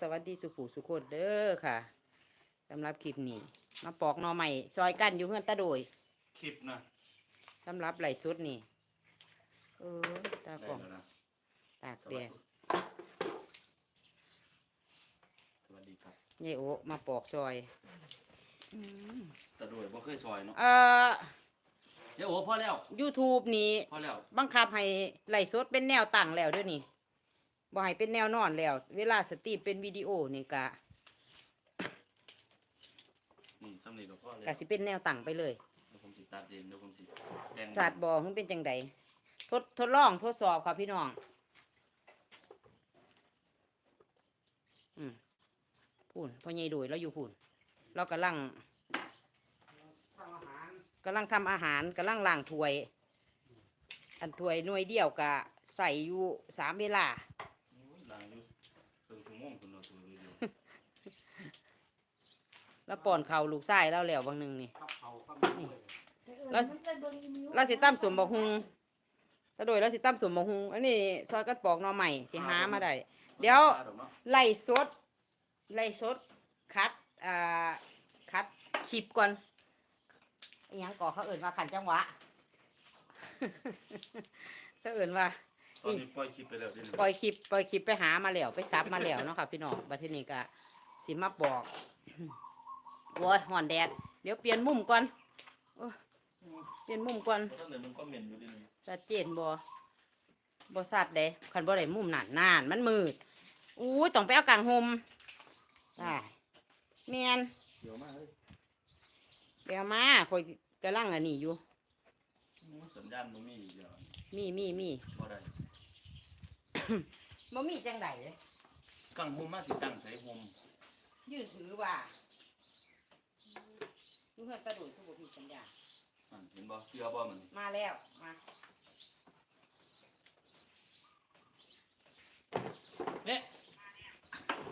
สวัสดีสุขุสุขคนเด้อค่ะสำหรับคลิปนี้ มาปอกหน่อใหม่ซอยกันอยู่เพื่อนตาโดยคลิปนะสำหรับไหลสุดนี่เออตาได้กล่องแล้วนะตากสแดวัสดดีสวัสดีครับยายโอมาปอกซอยอืมตะโดยบ่เคยซอยเนาะเอ่อเดี๋ยวโอ้พอแล้ว YouTube นี่พอแล้วบังคับให้ไหลสดเป็นแนวตั้งแล้วเด้วยวนี่ บ่ให้เป็นแนวนอนแล้ว เวลาสตรีมเป็นวิดีโอนี่กะนี่สำนีกับพ่อเลยกะสิเป็นแนวตั้งไปเลยเดี๋ยวผมสิตัดเองเดี๋ยวผมสิแต่งศาสตร์บอกมันเป็นจังใดทดทดลองทดสอบค่ะพี่น้อง อืมพูนพ่อใหญ่ดุยเราอยู่พูนเรากำลังกำลังทำอาหารกำลังล้างถ้วย อันถ้วยหน่วยเดียวกะใส่อยู่สามเวลา โอ้ยล้างอยู่เพิ่งชั่วโมงคุณเนาะตัวเดียว แล้วป้อนเขาวลูกชายเราแล้วบางหนึ่งนี่ แล้แล้ววเราสิตั้มสมบกฮุงถ้าโดยเราสิตั้มสมบกฮุงอันนี้ซอยกันปอกหน่อใหม่ที่หามาได้ เดี๋ยวปลาดอกเนาะไล่สด ไล่สด คัด อ่า คัดคลิปก่อนอหยังก่อเขาเอื่นว่าขันจังหวะ เขาเอื่นว่า ตอนนี้ปล่อยคลิปไปแล้วดิปล่อยคลิปปล่อยคลิปไปหามาแล้วไปซับมาแล้วเนาะค่ะพี่น้องบัดทีนี้ก็สิมาบอก โว้ยหอนแดด เดี๋ยวเปลี่ยนมุมก่อนโอ้ยเปลี่ยนมุมก่อนท่านไหนมันก็เหม็นอยู่ดินี่ชัดเจนบ่บ่สัดเด้คันบ่ได้มุมนั่นนานมันมืดอู้ยต้องไปเอากลางโฮมได้แม่นเดี๋ยวมาเฮ้ยเดี๋ยวมาคอยกำลังอันนี้อยู่โอ้ยสัญญาณบ่มีอีกแล้วมีมีมีบ่ได้บ่มีจังไดกังโฮมมาสิตั้งใส่โฮมยืนถือว่า ดูเฮือนกระโดดทุกบ่มีสัญญาณนั่นเห็นบ่เสื้อบ่มันมาแล้ว มาเนี่ย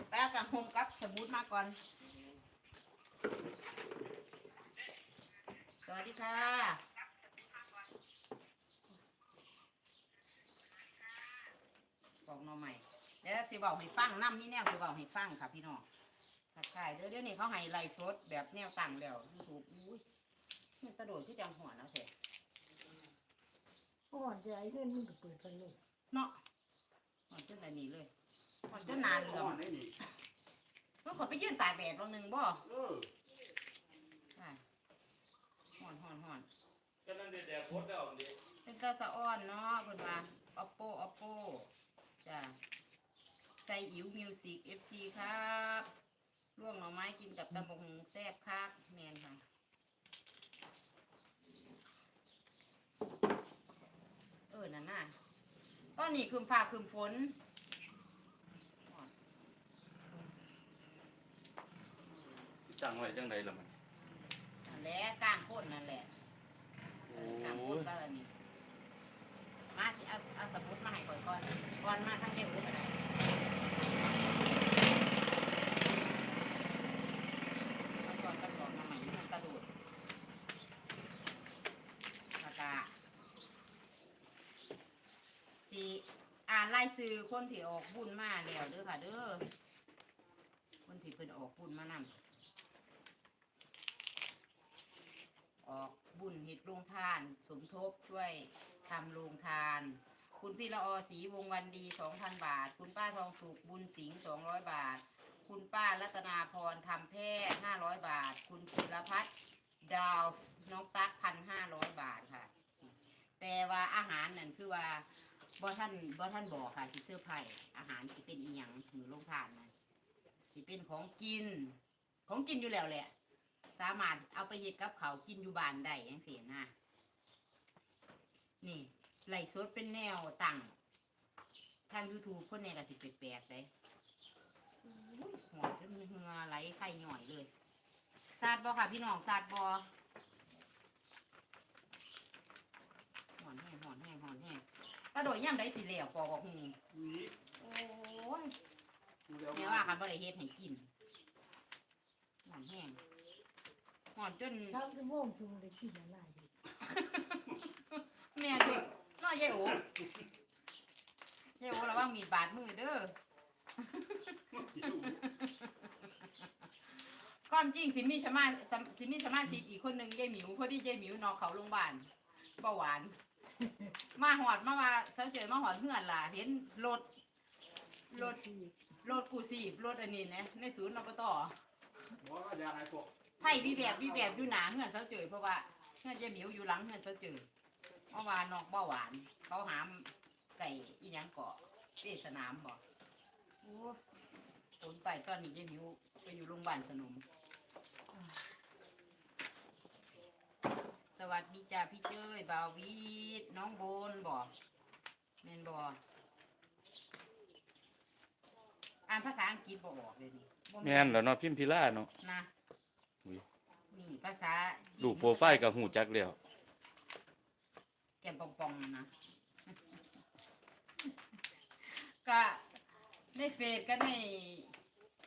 ไปเอากลางโฮมกับสมุดมาก่อน สวัสดีค่ะ บอกหน้องใหม่เดี๋ยวสิบอกให้ฟังน้ำนี่แนวสิบอกให้ฟังค่ะพี่น้อง ทักทายเดี๋ยวเดี๋ยวนี้เขาให้ไล่สดแบบแนวตั้งแล้วยูทูบอุ้ยมันกระโดดที่จังหัวแล้วเถอะก่อนจะไอ้เรื่องมึงก็เปิดพัดลมเนาะหอนจนอะไรนี้เลยหอนจนนานเหลือมเมื่อขอยไปยืนตากแดดวันหนึ่งบ่ใช่หอนหอนหอนก็นั่นแดดโคตรแล้วดิเป็นกระสะอ้อนเนาะเพิ่นว่า oppo oppo จ้ะใจอิ๋วมิวสิก FC ครับ ลวกหน่อไม้กินกับตะบงแซ่บคักแมนค่ะเออนั่นน่ะตอนนี้คืมฟ้าคืมฝนตั้งไว้จังไดล่ะมันแหละกลางโคนนั่นแหละเออกลางโคนก็แล้วนี่มาสิเอาเอาสมุดมาให้ก่อนก่อนก่อนมาทั้งเดียวก็ได้มาสอนกันบอกมาใหม่มันกระโดดปากกาสิอ่านรายชื่อคนที่ออกบุญมาแล้วเด้อค่ะ เด้อคนที่เพิ่นออกบุญมานำออกบุญเห็ดโรงทาน สมทบช่วยทำโรงทาน คุณพี่ละอศรีวงวันดี2,000บาท คุณป้าทองสุขบุญสิงห์200บาท คุณป้ารัตนาพรทำแพทย์500บาท คุณศิรพัฒน์ดาวน้องตั๊กพันห้าร้อยบาทค่ะ แต่ว่าอาหารนั่นคือว่า บ่ท่านบ่ท่านบอกค่ะสิเสื้อไผ่อาหารที่เป็นอีหยังมือโรงทานนั่นที่เป็นของกิน ของกินอยู่แล้วแหละ สามารถเอาไปเฮ็ดกับเขากินอยู่บ้านได้ยังเสียนะนี่ไหลฟ์สดเป็นแนวตั้งทาง YouTube คนเนี่ยก็สิแปลกๆได้อุ๊ยหัวจนเหงือไหลไข่หน่อยเลยซาดบอค่ะพี่น้องซาดบอหอนแห้งหอนแห้งหอนแห้ง ตาโดยย่ำได้สิเหลวปอกบอกหูนี่โอ้ยเนี่ยว่าคันบ่ได้เฮ็ดให้กินหอนแห้งหอนจนสามชั่วโมงจึงได้กินอะไรดีแม่ดูน้อยยายโอยายโอระวังมีดบาดมือเด้อความจริงสิมีสมาสมสิมีสมาชิกอีกคนหนึ่งยายหมิวพอดียายหมิวนอนเขาโรงพยาบาลเบาหวาน มาหอดมาว่าเสาเจอมาหอดเพื่อนล่ะ เห็นรถรถที่รถกูสีบรถอันนี้นะในศูนย์อบตหมอก็ยาอะไรพวกไผ่วีแบบวีแบบอยู่หนาเฮือนเสาเจอเพราะว่าเฮือนยายหมิวอยู่หลังเฮือนเสาเจอเมื่อวานนอกเบาหวาน เขาหามไก่อีหยังเกาะเป้สนามบอกโอ้ผลไปตอนนี้ยายหมิวไปอยู่โรงพยาบาลสนมส วัสดีจ้าพี่เจ้ยบาววีดน้องโบนบอกแม่นบออ่านภาษาอังกฤษบออกเลยนี่บ่แม่นแล้วเนาะพิมพิล่าเนาะ นะอุ๊ย นี่ภาษาจีนรูปโปรไฟล์ก็หูจักแล้วแก้มปองๆนะ ก็ในเฟซก็ใน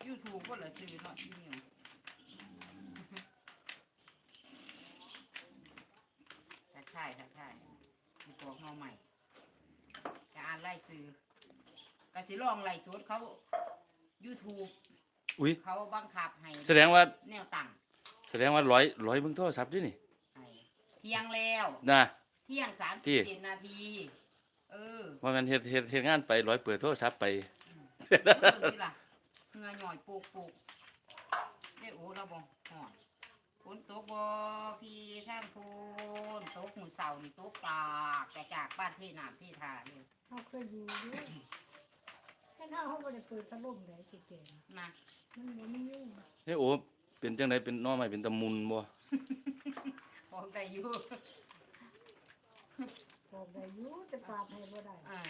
YouTube ก็เหลือซื้อเนาะที่นี่ ทักทายทักทายมีตัวน้องใหม่จะอ่านไล่ซื้อก็สิลองไล่สดเขา YouTube อุ้ยเขาบังคับให้แสดงว่าแนวตั้งแสดงว่าร้อยร้อยเบิ่งโทรศัพท์ด้วยนี่ให้เที่ยงแล้วนะเที่ยงสามที่สิบเจ็ดนาทีเออว่ามันเฮ็ดเฮ็ดเฮ็ดงานไปร้อยเปิดโทรศัพท์ไปเบิ่งสิล่ะเหงือหน่อยปลูกปลูกได้โอ้เราบ่หอน ฝนตกบ่พี่ท่านพูนตกมือเสานี่ตกกากกระจากบ้านที่น้ำที่ทาเลยเขาเคยอยู่ด้วยแค่ถ้าเขาบ่ได้เปิดพัดลมเลยเก่งนะๆมันบ่มียุ่งเฮ้ยโอ้เป็นจังไดเป็นหน้อใหม่เป็นตะมุนบ่บอกได้อยู่บอกได้อยู่แต่ปาดให้บ่ได้อ่า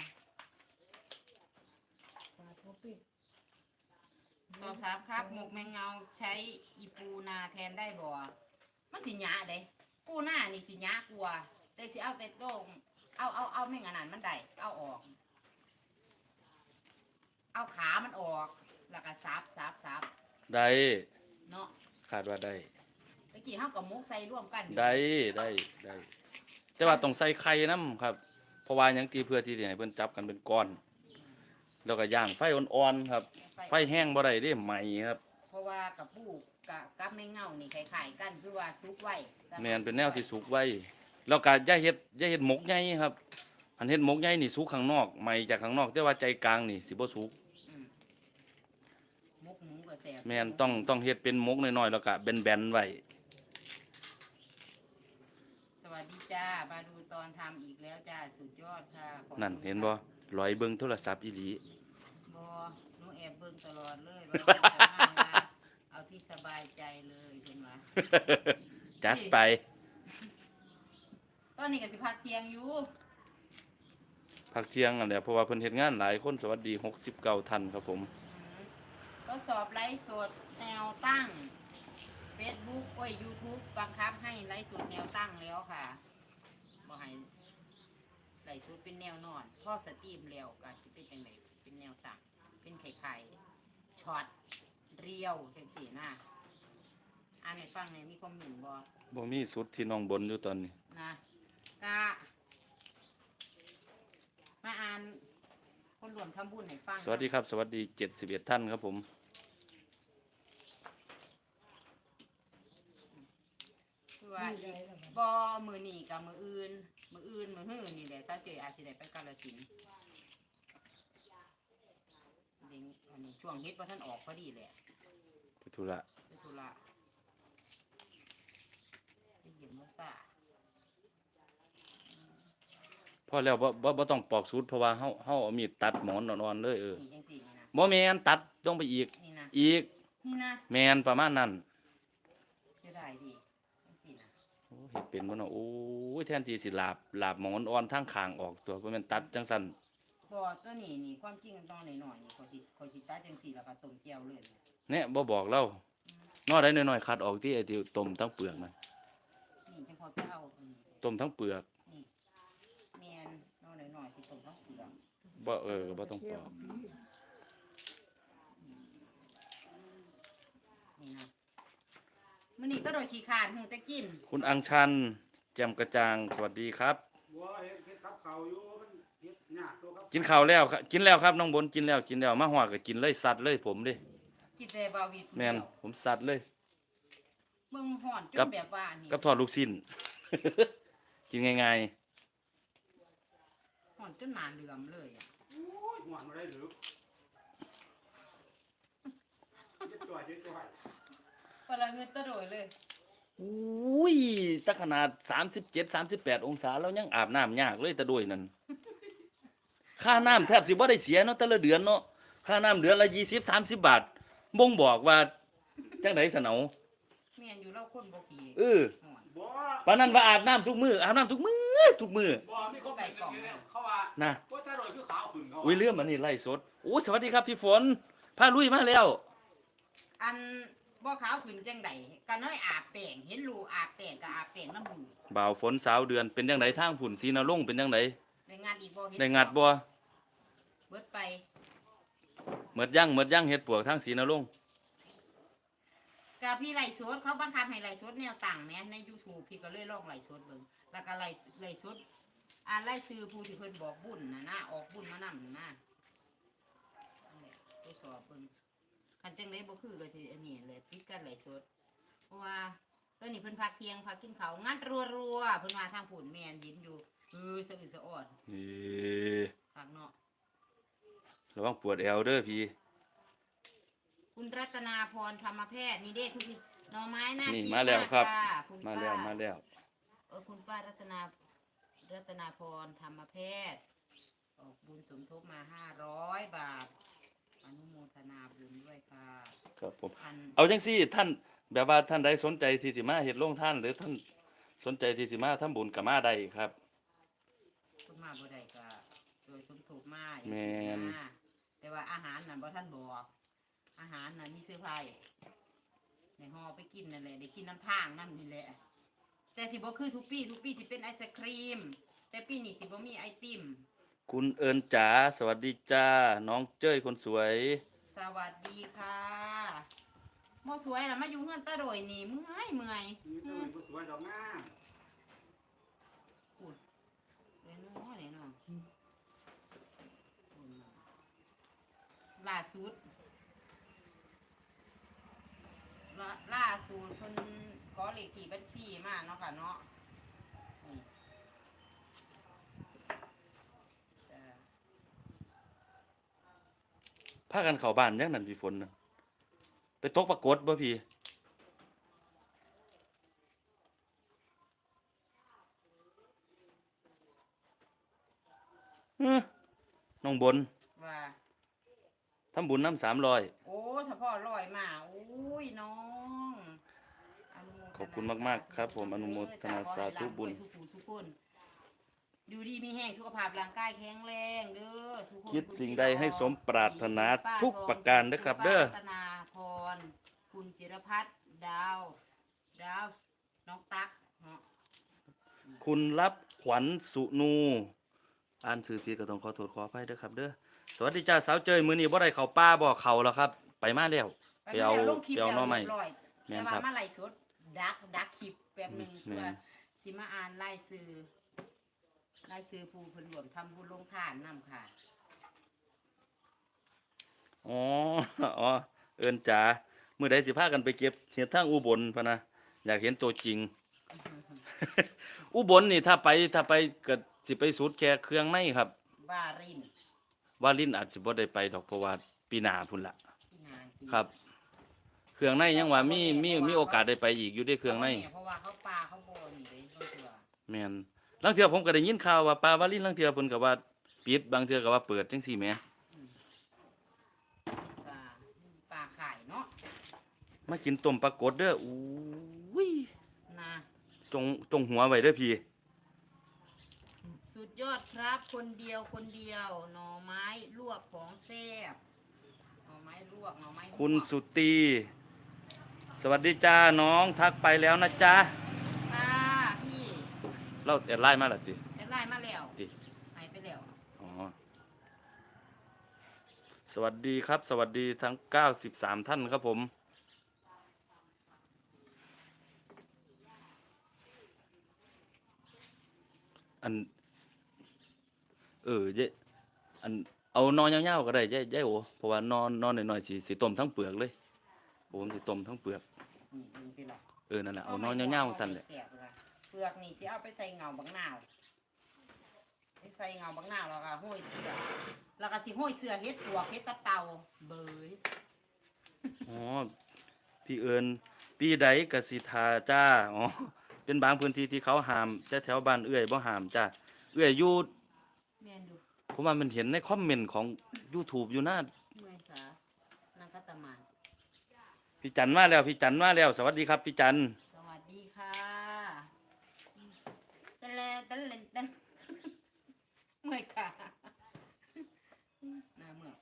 ปาดบ่เป็น สอบถามครับ หมกแมงเงาใช้อีปูนาแทนได้บ่มันสิหยาเด้ปูนานี่สิหยากลัวาแต่สิเอาแต่โต้งเอาเอาเอาแม่งอันนั้นมันได้เอาออก เอาขามันออก แล้วก็ซับซับซับได้ เนาะคาดว่าได้ ตะกี้เฮากับมุกใส่ร่วมกันอยู่ได้ได้ได้ แต่ว่าต้องใส่ไข่นํครับ เพราะว่าหยังตีเพื่อที่สิให้เพิ่นจับกันเป็นก้อน แล้วก็ย่างไฟอ่อนๆครับ ไฟแห้งบ่ได้เด้ไหม้ครับ เพราะว่ากับปูกับกับแมงเงานี่คล้ายๆกันคือว่าซุกไว้สาารถแม่นเป็นแนวที่สุกไว้แล้วก็อย่าเฮ็ดอย่าเฮ็ดหมกใหญ่ครับ อันเฮ็ดหมกใหญ่นี่สุกข้างนอกไหม้จากข้างนอกแต่ว่าใจกลางนี่สิบ่สุกอืมมุกหมูก็แซ่บแม่นต้องต้องเฮ็ดเป็นหมกน้อยๆแล้วก็แบนๆไว้สวัสดีจ้ามาดูตอนทำอีกแล้วจ้าสุดยอดค่ะขอบคุณนั่นเห็นบ่ลอยเบิ่งโทรศัพท์อีหลี บ่หนูแอบเบิ่งตลอดเลยว่าจะทำงานเอาที่สบายใจเลยเพิ่นว่าจัดไป ตอนนี้ก็สิพักเที่ยงอยู่พักเที่ยงอันเนี้ยเพราะว่าเพิ่นเฮ็ดงานหลายคนสวัสดี69ท่านครับผม อืมทดสอบไลฟ์สดแนวตั้ง Facebook โอ้ย YouTube บังคับให้ไลฟ์สดแนวตั้งแล้วค่ะบ่ให้ไลฟ์สดเป็นแนวนอนพอสตรีมแล้วก็สิเป็นจังไดเป็นแนวตั้ง เป็นไข่ๆช็อตเรียวจังซี่นะอ่านให้ฟังหน่อยมีคอมเมนต์บ่บ่มีสุดที่น้องบนอยู่ตอนนี้ นะกะมาอ่านคนรวมทำบุญให้ฟังสวัสดีครับ สวัสดี71ท่านครับผม คือว่ามีอะไรล่ะบัดบ่มือนี่กับมืออื่น มืออื่นมือหื้อนี่แหละซาเจออาจสิได้ไปกาฬสินธุ์ เดี๋ยวอันนี้ช่วงเฮ็ดว่าท่านออกพอดีแหละไปธุระไปธุระไปเยี่ยมหลูกตาพอแล้วบ่บ่บ่ต้องปอกสูตรเพราะว่าเฮาเฮาเอามีดตัดหมอนอ่อนๆเลยเออนี่จังสี่นี่นะบ่แม่นตัดต้องไปอีก นี่นะอีกนี่นะแม่นประมาณนั้นจะได้ดีจังสี่นะโอ้เฮ็ดเป็นบ่เนาะโอ้ยแทนที่สิลาบลาบหมอนอ่อนทางข้างออกตัวบ่แม่นตัดจังซั่น บ่ตัวนี้นี่ความจริงมันต้องหน่อยๆนี่คอยสิคอยสิตัดจังสี่แล้วก็ต้มแก้วเลยเนี่ยบ่บอกเรานอได้น้อยๆคัดออกที่ไอ้ที่ต้มทั้งเปลือกนั่นนี่จังพอไปเอาอันนี้ต้มทั้งเปลือกนี่แมนน้อยหน่อยๆที่ต้มต้องเปลือกบ่เออบ่ต้องปเกี่ยอวกกับผีนี่นะมื้อนี้ก็โดยขี้ขานหูแต่กิน คุณอังชัน แจ่มกระจ่างสวัสดีครับ บัวเฮ็ดเฮ็ดกับเขาวอยู่มันเฮ็ดยา กตัวกับกินข้าวแล้วครับกินแล้วครับน้องบนกินแล้วกินแล้วมาหอดก็กินเลยสัตว์เลยผมเดิกินแต่บาวิดแม่นผมสัตว์เลยมึงห่อนจกับนแบบว่านี่กับทอดลูกชิ้นกินง่ายห่อนจนหนาเหลื่อมเลยอะโอ้ยหวานมาได้หรือยึดตัวยึดตัวเวลาเงินตะโดยเลยๆอุ้ยถ้าขนาด37 38องศาแล้วยังอาบน้ำยากเลยแต่ด้วยนั่น ค่าน้ำแทบสิบ่ได้เสียเนาะแต่ละเดือนเนาะค่าน้ำเดือนละ20 30บาทบ่งบอกว่าจังได๋สนเอาแม่นอยู่เล่าคนบ่ขี่เออห่อนบ่ปานนั้นว่าอาบน้ำทุกมื้ออาบน้ำทุกมื้อทุกมื้อบ่มีคนเป็นอย่างนี้เนี่ยเขาว่านะว่าถ้าโดยคือขาวขึ้นเขาอุ้ยเรื่องมันนี่ไล่สดโอ้สวัสดีครับพี่ฝนพาลุยมาแล้ว อันบ่ขาวขึ้นจังไดก็น้อยอาบแป้งเห็นลูกอาบแป้งก็อาบแป้งน้ำลูกบ่าวฝนสาวเดือนเป็นจังไดทางผุ่นสีนรงค์เป็นจังได ได้งานอีกบ่เฮ็ได้งัดบ่เบิดไปเหมือดยั่งเหมือดยั่งเฮ็ดปวกทางสีนรงค์ก็พี่ไล่สดเขาบังคับให้ไล่สดแนวต่างแหม่ใน YouTube พี่ก็เลยลองไล่สดเบิ่งแล้วก็ไล่ไล่สดอ่านไล่ซื้อผู้ที่เพิ่นบอกบุญน่ะนะออกบุญมานำน่ะนะนั่นแหละไปสอบเบิ่งคันจังไดบ่คือก็สิอันนี้แหละปิดกันไล่สดเพราะว่าตอนนี้เพิ่นพักเที่ยงพักกินข้าวงัดรัวๆเพิ่นว่าทางผุนแม่นยินอยู่ เออสะอึกสะอ่อนนี่ทางเนาะระวังปวดแอวเด้อพี่ คุณรัตนาพรธรรมแพทย์นี่เด้คุณพี่หน่อไม้น่านี่กิมาแล้วครับค่ะคุณมาป้แล้วมาแล้ว เออคุณป้ารัตนารัตนาพรธรรมแพทย์ออกบุญสมทบมาห้าร้อยบาท อนุโมทนาบุญด้วยค่ะครับผมอันเอาจังซี่ท่านแบบว่าท่านใดสนใจที่สิมาเฮ็ดโรงท่าน หรือท่านสนใจที่สิมาทำบุญก็มาได้ครับคุณ มาบ่ได้ก็โดยสมทบมาแม่นมาแต่ว่าอาหารน่ะบ่ท่านบอก อาหารน่ะมีเสื้อผ้าในห่อไปกินนั่นแหละได้กินน้ำทางนั่นนี่แหละ แต่สิบ่คือทุกปีทุกปีสิเป็นไอศครีม แต่ปีนี้สิบ่มีไอติม คุณเอิญจ๋าสวัสดีจ้า น้องเจ้ยคนสวย สวัสดีค่ะโมสวยนะมาอยู่เฮือนตาโดยนี่เมื่อยเมื่อย นี่ตัวเป็นผู้สวยดอกงาม อุดเรนูเนี่ยเนาะ ล่าสุดล่าล่าสุดคนขอเลขที่บัญชีมาเนาะค่ะเนาะพากันเข้าบ้านยังนั่นพี่ฝนนะไปตกปรากฏบ่พี่เอ้อน้องบน ว่าทำบุญน้ำสามร้อยโอ้เฉพาะลอยมาอุ้ยน้องอนุโมทนาขอบคุณมากๆครับ ผมอนุโมทนาสาธุบุญสุขุสุขคนอยู่ดีมีแห้งสุขภาพร่างกายแข็งแรงเด้อสุขนคิดคุณสิ่งพี่ใดน้อให้สมปรารถนาคุณป้ทุกทองประการเด้อครับณป้เด้อรัตนาพรคุณจิรพัฒน์ดาวดาวน้องตั๊กเนาะคุณรับขวัญสุนูอ่านสื่อผิดก็ต้องขอโทษขออภัยเด้อครับเด้อ สวัสดีจ้าสาวเจยมื้อนี้บ่ได้เข้าป่าบ่เข้าแล้วครับ ไปมาแล้วไปเอาแล้วลงคลิปไปเอาหน่อไม้แล้วเรียบร้อยแม่แต่นว่าครับมาไล่สดดักดักคลิปแป๊บหนึงแม่นเพื่อสิมาอ่านไล่ซื้อไล่ซื้อผู้เพิ่นรวมทำบุญลงทานนํค่ะอ๋ออ๋อเอิ้นจ๋ามื้อใดสิพากันไปเก็บเห็ดทางอุบลพะนะอยากเห็นตัวจริง อุบลนี่ถ้าไปถ้าไปก็สิไปสูตรแค่เครื่องในครับบ้าริน ว่าลิ้นอาจสิบ่ได้ไปดอกเพราะว่าปีหน้าพุ่นละพี่นางกินครับ เครื่องในยังว่ามีมีมีโอกาสได้ไปอีกอยู่ได้เครื่องในเพราะว่าเขาปลาเขาโบนี่เลยต้องเถื่อแม่นลางเทื่อผมก็ได้ยินข่าวว่าปลาวาลินลางเทื่อเพิ่นก็ว่าปิดบางเทื่อก็ว่าเปิดจังซี่แหมปลาปลาไข่เนาะมากินต้มปลากดเด้ออู้ยนะจงจงหัวไว้เด้อพี่ สุดยอดครับ คนเดียวคนเดียว หน่อไม้ลวกของแซ่บหน่อไม้ลวกหน่อไม้ลวกคุณสุตี สวัสดีจ้าน้องทักไปแล้วนะจ๊ะค่ะพี่เราแอดไลน์มาแล้วติ แอดไลน์มาแล้วติ หายไปแล้วอ๋อ สวัสดีครับ สวัสดีทั้ง 93 ท่านครับผม อัน เออเยอันเอานอนยาวๆก็ได้ยายยายโอเพราะว่านอนนอนหน่อยๆสิสิต้มทั้งเปลือกเลยผมสิต้มทั้งเปลือกนี่ดูสิล่ะเออนั่นแหละเอานอนยาวๆสั่นแหละเสียบเลยเปลือกนี่สิเอาไปใส่เงาบักนาวไปใส่เงาบักนาวแล้วก็ห้อยเสือแล้วก็สิห้อยเสือเฮ็ดปวกเฮ็ดตะเตาเบยอ๋อพี่เอิญปีใดกสิทาจ้าอ๋อเป็นบางพื้นที่ที่เขาห้ามแต่แถวบ้านเอื้อยบ่ห้ามจ้าเอื้อยอยู่แม่นดู ผมว่ามันเห็นในคอมเมนต์ของ YouTube อยู่นะเมื่อยขานางกัตตมานพี่จันมาแล้วพี่จันมาแล้ว สวัสดีครับพี่จันสวัสดีค่ะตะเลตะเลตะเมื่อยขาหน้าเมื่อย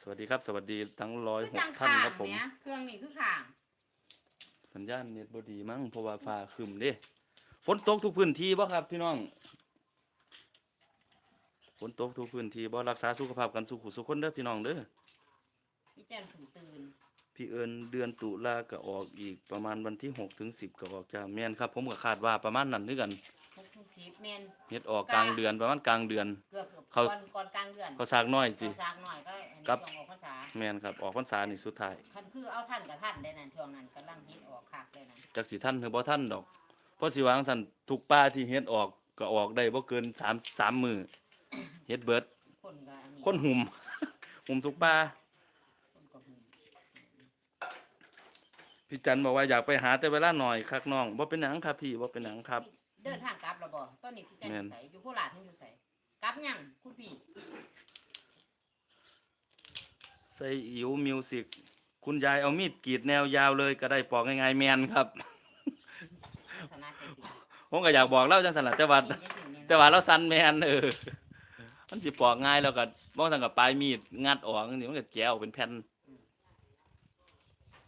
สวัสดีครับ สวัสดีทั้งร้อยคือหจักงท่านข่างครับผมเนี้ยเครื่องนี่คือข่างสัญญาณเน็ตบ่ดีมั้งเพราะว่าฟ้าครึมเด้ฝนตกทุกพื้นที่บ่ครับพี่น้องฝ นตกทุกพื้นที่บ่รักษาสุขภาพกันสุขุสุขคนเด้อพี่น้องเด้อพี่แจนถึงตื่นพี่เอิญเดือนตุลาก็ออกอีกประมาณวันที่6ถึง10ก็ออกจ้าแม่นครับ ผมก็คาดว่าประมาณนั้นคือกันหกถึงสิบเมนเฮ็ดออกกลางเดือนประมาณกลางเดือน เกือบเขาก่อนก่อนกลางเดือนเขาสากน้อยติเขาซากหน่อยก็อันนี้ครับช่วงออกพรรษาแม่นครับออกพรรษานี่สุดท้ายคันคือเอาท่านกับท่านได้นั่นช่วงนั้นกำลังฮิตออกคักได้นั่นจักสิท่านหรือบ่ท่านดอกเพราะสิวาจั่งซั่นทุกป้าที่เฮ็ดออกก็ออกได้บ่เกิน3 3มื้อ เฮ็ดเบิด คนก็อันนี้คนหุ่ม หุ่มทุกป้าคนก็หุ่มพี่จันบอกว่าอยากไปหาแต่เวลาหน่อยคักน้องบ่เป็นหยังครับพี่บ่เป็นหยังครับ เดินทางกลับแล้วบ่ตอนนี้พี่แจนอแม่นยู่ไสอยู่โคราชนี่อยู่ไสกลับยังคุณพี่ใส่อิ๋วมิวสิกคุณยายเอามีดกรีดแนวยาวเลยก็ได้ปอกง่ายๆแมนครับธนาใจสิผมก็อยากบอกเล่าจังซั่นล่ะแต่ว่านี่จะถึงนี่แต่ว่าเราสั้นแมนเออ มันสิปอกง่ายแล้วก็บ่ทันกับปลายมีดงัดออกจังซี่มันก็แก้วเป็นแผ่น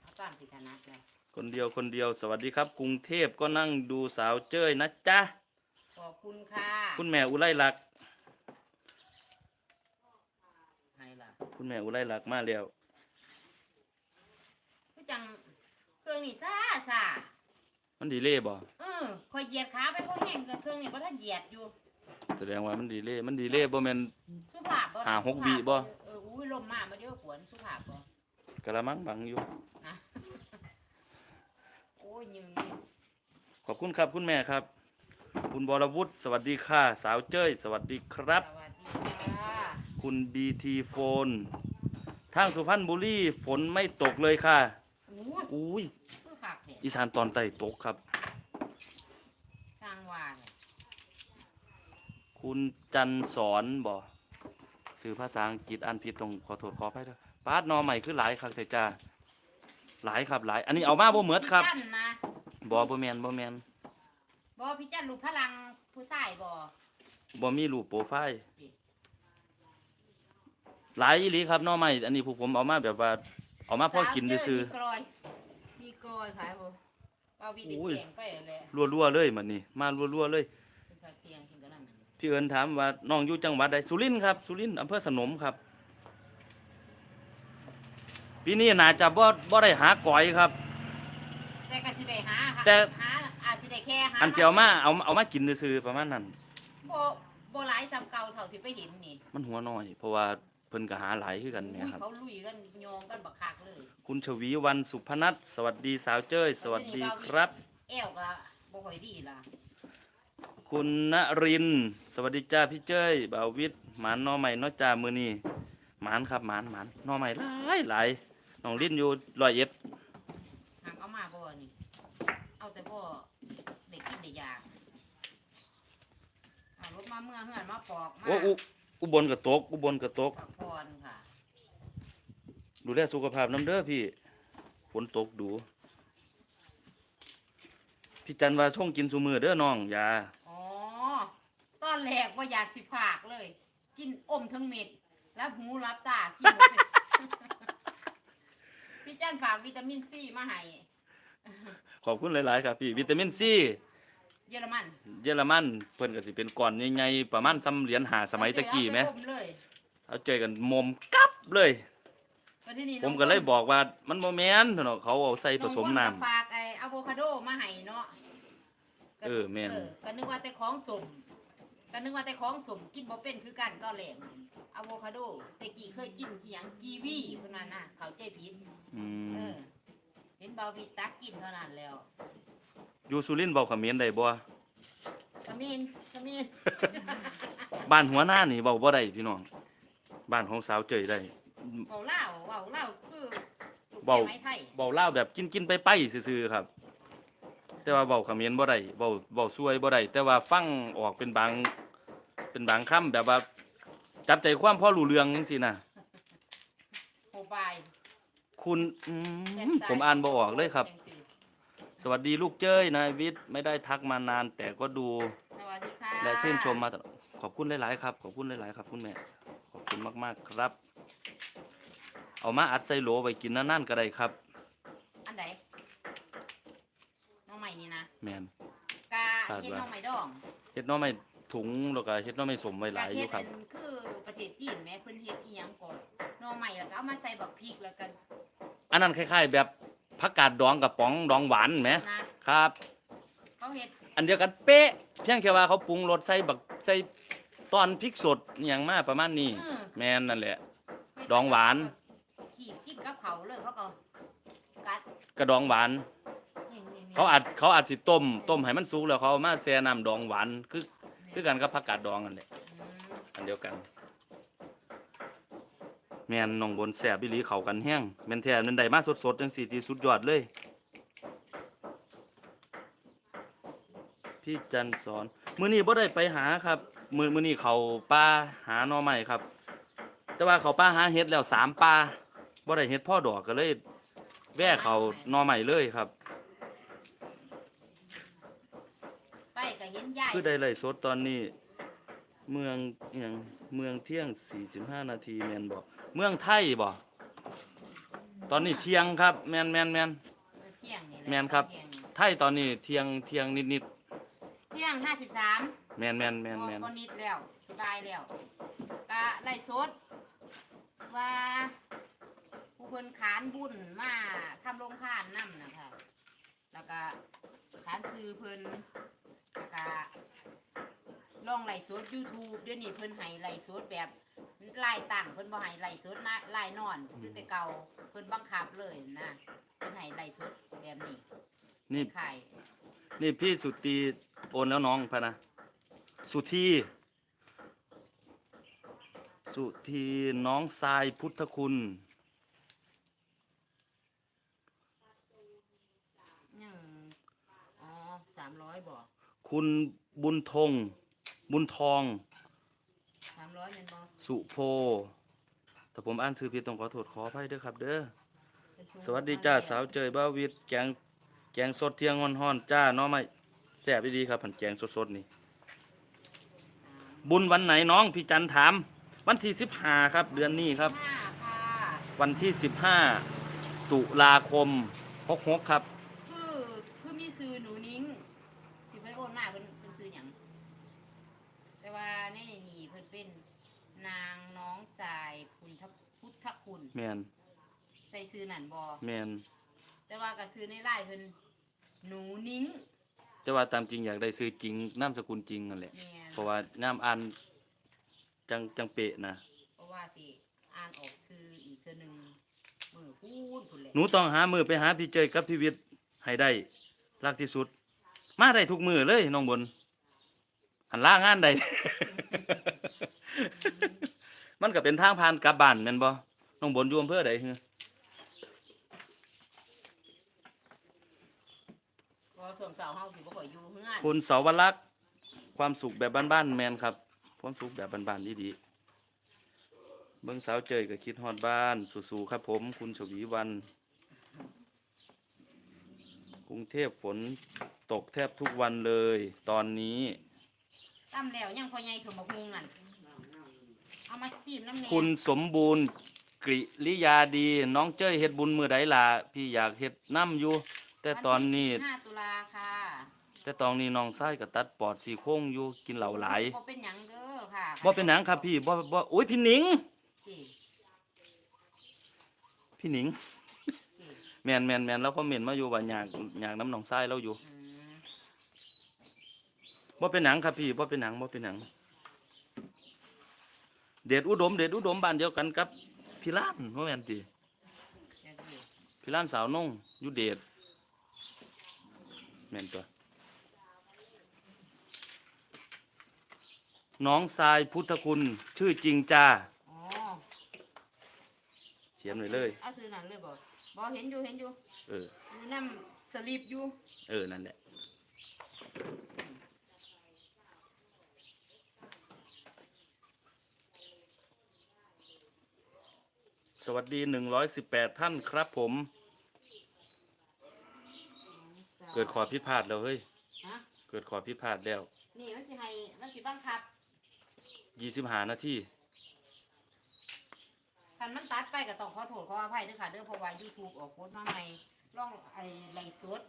เอาตามสิธนาเลยคนเดียวคนเดียวสวัสดีครับ กรุงเทพก็นั่งดูสาวเจ้ยนะจ๊ะขอบคุณค่ะคุณแม่อุไรลักษณ์ให้ล่ะคุณแม่อุไรลักษณ์มาแล้วคือจังเครื่องนี่ซ่าซ่ามันดีเล่บ่เออคอยเหยียดขาไปเพราะแห้งกับเครื่องนี่บ่ทันเหยียดอยู่ แสดงว่ามันดีเล่มันดีเล่บ่แม่น สุภาพบ่หาหกสุภพวิบ่ เอออุ้ยลมมามาเดี๋ยวขวนสุภาพบ่กะละมังบังอยู่ นะ โอ้ยยืงนี่ขอบคุณครับคุณแม่ครับ คุณบรวุฒิสวัสดีค่ะ สาวเจ้ย สวัสดีครับ สวัสดีค่ะคุณบีทีโฟน ทางสุพรรณบุรีฝนไม่ตกเลยค่ะ อู้ยอุ้ยคือคักแท้อีสานตอนใต้ตกครับ ทางวาน คุณจันสอนบ่สื่อภาษาอังกฤษอ่านผิดตรงขอโทษขออภัยด้วยปาดหนอใหม่คือหลายครับแต่จ้าหลายครับหลาย อันนี้เอามาบ่เหมือดครับพี่จันนะบ่บ่แมนบ่แมนบ่พี่จันรูปพลังผู้ชายบ่บ่มีรูปโปรไฟล์หลายอีหลีครับหนอใหม่อันนี้พวกผมเอามาแบบว่าเอามาพอกินซื่อสาวเจ้ยมีกลอยมีกลอยขายบ่เอาวิดีโอ้ยแกงไปแหละๆรัวๆเลยมันนี่มารัวๆเลย พี่เอิญถามว่าน้องอยู่จังหวัดใดสุรินทร์ครับสุรินทร์อำเภอสนมครับปีนี้น่าจะบ่บ่ได้หาก๋อยครับ แต่ก็สิได้หาค่ะแต่ หาอาจสิได้แค่หาอันสิเอามาเอาเอามากินซื่อๆประมาณนั้น บ่บ่หลายซ้ำเก่าเท่าที่ไปเห็นนี่มันหัวน้อย เพราะว่าเพิ่นก็หาหลายคือกันเนี่ยอุ้ยครับ เขาลุยกันโยงกันบักคักเลยคุณชวีวันสุพนัทสวัสดีสาวเจ้ย สวัสดีครับ แอวก็บ่ค่อยดีล่ะ คุณณรินทร์สวัสดีจ้าพี่เจ้ยบ่าววิทย์หมานหนอใหม่เนอจ้ามื้อนี้หมานครับหมานหมานหนอใหม่หลายหลายน้องลินอยู่ร้อยเอ็ดหางเอามาบ่นี่เอาแต่บ่เด็กกินได้ยากเอารถมาเมื่อเฮือนมาปอกมาโอ้อุอุบลก็ตกอุบลก็ตกพักพรค่ะ ดูแลสุขภาพน้ำเด้อพี่ฝนตกดู พี่จันว่าช่วงกินสุมือเด้อน้องอย่า อ๋อตอนแรกว่าอยากสิผากเลย กินอมทั้งเม็ดรับหูรับตากินหมดเลยพี่จันฝากวิตามินซีมาให้ขอบคุณหลาย ๆ ครับพี่วิตามินซีเยอรมันเยอรมันเพิ่นก็สิเป็นก้อนใหญ่ๆประมาณซ้ำเหรียญหาสมัยตะกี้ไหมเอาปอเลยเอาเจอกันมมกับเลย วันที่นี่ผมก็เลยบอกว่ามันบ่แม่นเนาะเขาเอาใส่ผสมน้ำองฝากไอ้อะโวคาโดมาให้เนาะก็เออแม่น ก็นึกว่าแต่ของสม ก็นึกว่าแต่ของสมกินบ่เป็นคือกันตอนแรกอะโวคาโด แต่กี้เคยกินอีหยังกีวีเพิ่นว่าน่ะเขาใจผิดอืเอมอ เห็นเบาวิตักกินเท่านั้นแล้วอยู่สุรินทร์เว้าเขมรได้บ่ขมิ้นขมิ้นบ้านหัวหน้านี่เว้าบ่ได้พี่น้อง บ้านของสาวเจยได้ เบาเล่าเบาเล่าคือลูกเว้าแก้ไม้ไทย เว้าลาวแบบกินๆไปไปซื่อๆครับ แต่ว่าเว้าเขมรบ่ได้เว้าเว้าซวยบ่ได้แต่ว่าฟังออกเป็นบางเป็นบางคำแบบว่า จับใจความพอรู้เรื่องจังซี่นะโมบายคุณอืแซ่มบซ้ยผมอ่านบ่ออกเลยครับจังสิสวัสดีลูกเจ้ยนายวิทย์ไม่ได้ทักมานาน แต่ก็ดูสวัสดีค่ะและชื่นชมมาตลอดขอบคุณหลาย ๆ ครับ ขอบคุณหลาย ๆ ครับคุณแม่ขอบคุณมาก ๆ ครับ เอามาอัดใส่โหลไว้กินนั่นๆก็ได้ครับ อันไหนน้องใหม่นี่นะ แมน กาคาดเฮ็ดว่าน้องใหม่ดองเฮ็ดหน้อไม่ถุงแล้วก็เฮ็ดหน้อไม่สมไว้หลายอยู่ครับกาเฮ็ดอันคือประเทศจีนแหม่เพิ่นเฮ็ดอีหยังก่อนน้องใหม่แล้วก็เอามาใส่บักพริกแล้วก็อันนั้นคล้ายๆ แบบผักกาดดองกับป๋องดองหวานไหมนะครับ เขาเฮ็ดอันเดียวกันเป๊ะ เพียงแค่ว่าเขาปรุงรสใส่บักใส่ตอนพริกสดอหย่างมาประมาณนี้ อืมแมนนั่นแหละ เฮ็ดองหวาน ขีดกินกับเขาเลยเขาก็กัดกระดองหวานนี่ๆๆ เขาอัดเขาอัดสิต้มต้มให้มันสุกแล้วเขาเอามาแช่น้ำดองหวานคือคือกันกับผักกาดดองนั่นแหละอันเดียวกัน แม่นน้องบนแสบอีหลีเขากันแห้งแม่นแท้นั่นได้มาสดๆจังสี่ทีสุดยอดเลย พี่จันสอนมื้อนี้บ่ได้ไปหาครับ มื้อมื้อนี้เขาป่าหาหน่อไม้ครับ แต่ว่าเขาป่าหาเห็ดแล้วสามป่าบ่ได้เห็ดพ่อดอกก็เลย แว่เขาหน่อไม้เลยครับ ไปก็เห็นยาย คือได้ไล่สดตอนนี้ เมืองอหยังเมืองเที่ยง 45 นาทีแมนบ่เมืองไทยบ่ตอนนี้เที่ยงครับ แมนแมนแมน เที่ยงนี่แหละแม่นครับ เที่ยงไทยตอนนี้เที่ยงเที่ยงนิดเที่ยงห้าสิบสามๆแมนแมนแมนแมนก็นิดแล้วสบายแล้วก็ไล่สดว่าผู้เพิ่นขานบุญมาทำโรงทานนำนะคะแล้วก็ขานซื้อเพิ่นแล้วก็ ลองไล่สด YouTube เดี๋ยวนี้เพิ่นให้ไล่สดแบบไล่ตั้งเพิ่นบ่ให้ไล่สดนะไล่นอนคือแต่เก่าเพิ่นบังคับเลยนะเพิ่นให้ไล่สดแบบนี้นี่ขายนี่พี่สุตีโอนแล้วน้องพะนะสุธีสุธีน้องทรายพุทธคุณยังอ๋อสามร้อยบ่คุณบุญทง บุญทอง สามร้อยเป็นบ่สุโพแต่ผมอ่านชื่อผิดต้องขอโทษขออภัยด้วยครับ เด้อเป็นสวัสดีจ้าสาวเจยบ้าวิทย์แกงแกงสดเที่ยงฮ้อนๆจ้าเน้องไม่แซ่บดีๆครับผันแกงสดๆนี่ บุญวันไหนน้องพี่จันถาม วันที่สิบห้าครับ เดือนนี้ครับ ห้าค่ะ วันที่สิบห้าตุลาคมหกหกครับ คือคือมีซื้อหนูนิ้งที่เพิ่นโอนมาเพิ่นเพิ่นซื้อหยังแต่ว่าในนี่เพิ่นเป็นนางน้องสายพุทธพุทธคุณ แมนใส่ซื้อนั่นบ่แมนแต่ว่าก็ซื้อในไลน์เพิ่นหนูนิ้ง แต่ว่าตามจริงอยากได้ซื้อจริงนามสกุลจริงนั่นแหละ แม่น เพราะว่าน้ำอ่านจังจังเปะนะเพราะว่าสิอ่านออกซื้ออีกเทื่อหนึงมือพูนพุ่นแหละหนูต้องหามือไปหาพี่เจยกับพี่วิทย์ให้ได้รักที่สุด มาได้ทุกมือเลยน้องบนหันล่างานใดมันก็เป็นทางผ่านกลับบ้านแม่นบ่ น้องบนอยู่อำเภอใดฮือพอส่วนเสาเฮาสิบ่ค่อยอยู่เฮือนคุณเสาวรักษ์ความสุขแบบบ้านๆแมนครับ ความสุขแบบบ้านๆดีๆเบิ่งสาวเจยก็คิดฮอดบ้านสู้ๆครับผม คุณชวีวัน กรุงเทพฝนตกแทบทุกวันเลย ตอนนี้ตำแล้วยังพ่อใหญ่สมบูรณ์นั่นเอามาซีมน้ำแหน่คุณสมบูรณ์ กริริยาดี น้องเจ้ยเฮ็ดบุญมือใดล่ะพี่อยากเฮ็ดน้ำอยู่ แต่ตอนนี้ ห้าตุลาค่ะแต่ตอนนี้น้องชายก็ตัดปอดสี่โค้งอยู่กินเหล้าหลายบ่เป็นหยังเด้อค่ะบ่เป็นหนังครับพี่บ่บ่โอ้ยพี่หนิงสิพี่หนิงสิแมนแมนแมนแล้วก็เมนมาอยู่ว่าอยากอยากน้ำหนองทรายเราอยู่อืมบ่เป็นหนังครับพี่บ่เป็นหนังบ่เป็นหนัง เดชอุดม เดชอุดมบ้านเดียวกันกับ พี่ล้านว่าแม่นติแค่นี้พี่ล้านสาวนงอยู่เดชแม่นตัวน้องทรายพุทธคุณชื่อจริงจ้าอ๋อเขียนไว้เลยเอาซื้อนั่นเลยบ่บ่เห็นอยู่เห็นอยู่เอออยู่น้ำสลิปอยู่ เออ นั่นแหละ สวัสดี118ท่านครับผม เกิดขอพิพาทแล้วเฮ้ย ฮะเกิดขอพิพาทแล้วนี่มันสิให้มันสิบังคับ25นาทีคันมันตัดไปก็ต้องขอโทษขออภัยด้วยค่ะเด้อเพราะว่า YouTube ออกโพสต์มาใหม่ลองไอ้ไลฟ์สด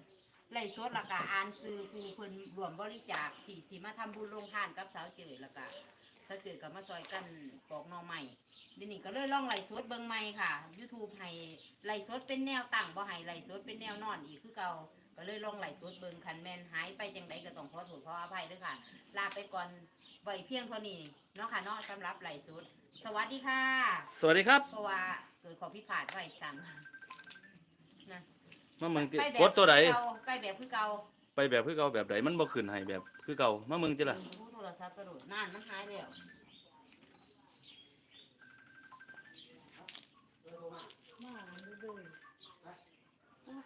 ไลฟ์สดแล้วก็อ่านซื้อผู้เพิ่นรวมบริจาคที่สิมาทำบุญโรงทานกับสาวเจยแล้วก็ สาวเจยก็มาซอยกันปอกหน่อใหม่เดี๋ยวนี้ก็เลยลองไลฟ์สดเบิ่งใหม่ค่ะ YouTube ให้ไลฟ์สดเป็นแนวตั้งบ่ให้ไลฟ์สดเป็นแนวนอนอีกคือเก่าก็เลยลองไลฟ์สดเบิ่งคันแม่นหายไปจังไดก็ต้องขอโทษขออภัยด้วยค่ะ ลาไปก่อนไว้เพียงเท่านี้เนาะค่ะเนาะสำหรับไลฟ์สดสวัสดีค่ะ สวัสดีครับ เพราะว่าเกิดความผิดพลาดไว้สั่งนะมาเมืองติไปแบบกดตัวใดคือเก่าไปแบบคือเก่าไปแบบคือเก่าแบบใดมันบ่ขึ้นให้แบบคือเก่ามาเมืองติล่ะผู้โท รศัพท์กระโดดนั่นมันหายแล้ว